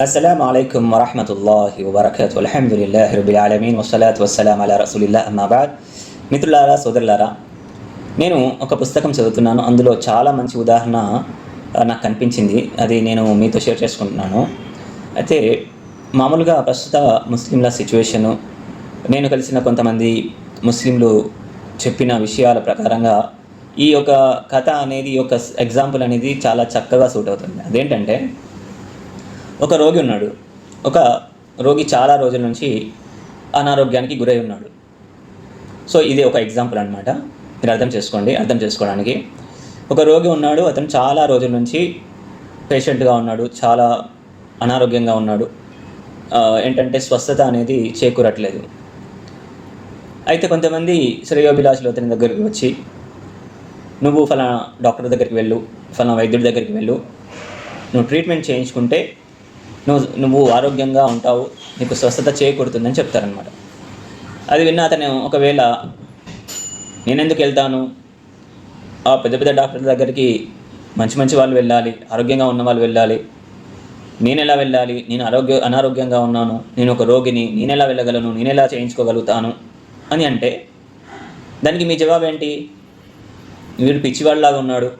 السلام عليكم ورحمة الله وبركاته الحمد لله رب العالمين والصلاة والسلام على رسول الله أما بعد మిత్రులారా సోదరులారా నేను ఒక పుస్తకం చదువుతున్నాను అందులో చాలా మంచి ఉదాహరణ ఆ, నాకు కనిపించింది అది నేను మీతో షేర్ చేసుకుంటున్నాను అయితే మామూలుగా ప్రస్తుత ముస్లింల సిచ్యువేషను నేను కలిసిన కొంతమంది ముస్లింలు చెప్పిన విషయాల ప్రకారంగా ఈ యొక్క కథ అనేది ఈ యొక్క ఎగ్జాంపుల్ అనేది చాలా చక్కగా సూట్ అవుతుంది అదేంటంటే ఒక రోగి ఉన్నాడు. ఒక రోగి చాలా రోజుల నుంచి అనారోగ్యానికి గురై ఉన్నాడు. సో ఇది ఒక ఎగ్జాంపుల్ అనమాట మీరు అర్థం చేసుకోండి అర్థం చేసుకోవడానికి. ఒక రోగి ఉన్నాడు అతను చాలా రోజుల నుంచి పేషెంట్గా ఉన్నాడు చాలా అనారోగ్యంగా ఉన్నాడు. ఏంటంటే స్వస్థత అనేది చేకూరట్లేదు. అయితే కొంతమంది శ్రేయోభిలాషులు అతని దగ్గరికి వచ్చి నువ్వు ఫలానా డాక్టర్ దగ్గరికి వెళ్ళు ఫలానా వైద్యుడి దగ్గరికి వెళ్ళు. నువ్వు ట్రీట్మెంట్ చేయించుకుంటే నువ్వు నువ్వు ఆరోగ్యంగా ఉంటావు నీకు స్వస్థత చేకూరుతుందని చెప్తారనమాట అది విన్న అతను ఒకవేళ నేనెందుకు వెళ్తాను? ఆ పెద్ద పెద్ద డాక్టర్ల దగ్గరికి మంచి మంచి వాళ్ళు వెళ్ళాలి ఆరోగ్యంగా ఉన్న వాళ్ళు వెళ్ళాలి. నేను ఎలా వెళ్ళాలి? నేను ఆరోగ్య అనారోగ్యంగా ఉన్నాను. నేను ఒక రోగిని. నేను ఎలా వెళ్ళగలను? నేను ఎలా చేయించుకోగలుగుతాను? అని అంటే దానికి మీ జవాబు ఏంటి? వీడు పిచ్చివాడిలాగా ఉన్నాడు.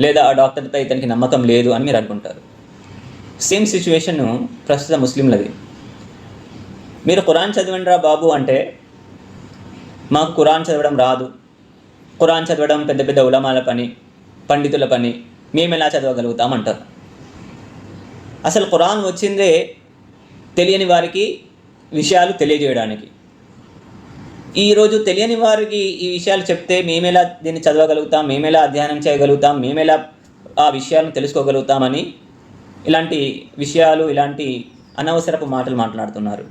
లేదా ఆ డాక్టర్పై ఇతనికి నమ్మకం లేదు అని మీరు అనుకుంటారు. సేమ్ సిచ్యువేషన్ ప్రస్తుత ముస్లింలది. మీరు ఖురాన్ చదివండిరా బాబు అంటే మాకు ఖురాన్ చదవడం రాదు. ఖురాన్ చదవడం పెద్ద పెద్ద ఉలమాల పని పండితుల పని మేము ఎలా చదవగలుగుతాం అంటారు. అసలు ఖురాన్ వచ్చిందే తెలియని వారికి విషయాలు తెలియజేయడానికి. ఈరోజు తెలియని వారికి ఈ విషయాలు చెప్తే మేమెలా దీన్ని చదవగలుగుతాం మేమెలా అధ్యయనం చేయగలుగుతాం మేమెలా ఆ విషయాలను తెలుసుకోగలుగుతామని ఇలాంటి విషయాలు ఇలాంటి అనవసరపు మాటలు మాట్లాడుతున్నారు.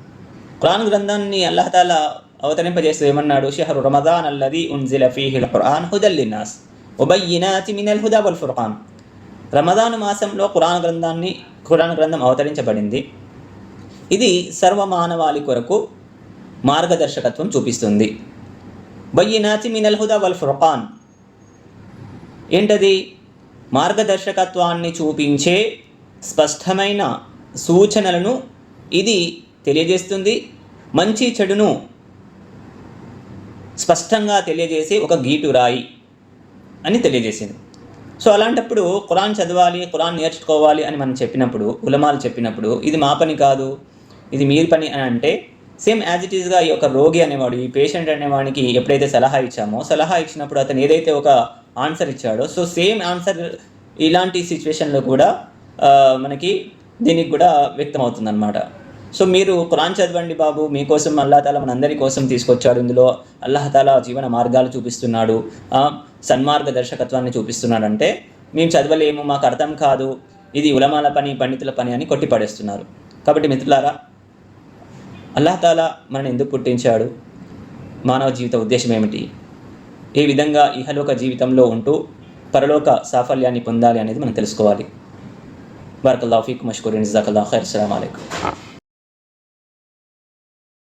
ఖురాన్ గ్రంథాన్ని అల్లాహతాల అవతరింపజేస్తూ ఏమన్నాడు? షహరు రమదాన్ అల్లది ఉన్జిల ఫీహిల్ ఖురాన్ హుదల్లినాస్ ఉబయ్యినాతి మినల్ హుదా వల్ ఫుర్ఖాన్. రమదాను మాసంలో ఖురాన్ గ్రంథాన్ని ఖురాన్ గ్రంథం అవతరించబడింది. ఇది సర్వమానవాళి కొరకు మార్గదర్శకత్వం చూపిస్తుంది. బయ్యినాతి మినల్ హుదా వల్ ఫుర్ఖాన్. ఏంటది? మార్గదర్శకత్వాన్ని చూపించే స్పష్టమైన సూచనలను ఇది తెలియజేస్తుంది. మంచి చెడును స్పష్టంగా తెలియజేసి ఒక గీటు రాయి అని తెలియజేసింది. సో అలాంటప్పుడు ఖురాన్ చదవాలి ఖురాన్ నేర్చుకోవాలి అని మనం చెప్పినప్పుడు ఉలమాలు చెప్పినప్పుడు ఇది మా పని కాదు ఇది మీ పని అని అంటే సేమ్ యాజ్ ఇట్ ఈస్గా ఈ యొక్క రోగి అనేవాడు ఈ పేషెంట్ అనేవాడికి ఎప్పుడైతే సలహా ఇచ్చామో సలహా ఇచ్చినప్పుడు అతను ఏదైతే ఒక ఆన్సర్ ఇచ్చాడో సో సేమ్ ఆన్సర్ ఇలాంటి సిచ్యువేషన్లో కూడా మనకి దీనికి కూడా వ్యక్తమవుతుంది అనమాట సో మీరు ఖురాన్ చదవండి బాబు మీకోసం అల్లాహతాల మనందరి కోసం తీసుకొచ్చాడు ఇందులో. అల్లాహతాల జీవన మార్గాలు చూపిస్తున్నాడు. సన్మార్గ దర్శకత్వాన్ని చూపిస్తున్నాడంటే మేము చదవలేము మాకు అర్థం కాదు. ఇది ఉలమాల పని పండితుల పని అని కొట్టిపడేస్తున్నారు. కాబట్టి మిత్రులారా అల్లాహతాల మనని ఎందుకు పుట్టించాడు? మానవ జీవిత ఉద్దేశం ఏమిటి? ఏ విధంగా ఇహలోక జీవితంలో ఉంటూ పరలోక సాఫల్యాన్ని పొందాలి అనేది మనం తెలుసుకోవాలి. بارک الله فیک مشکورین جزاک الله خیر السلام علیکم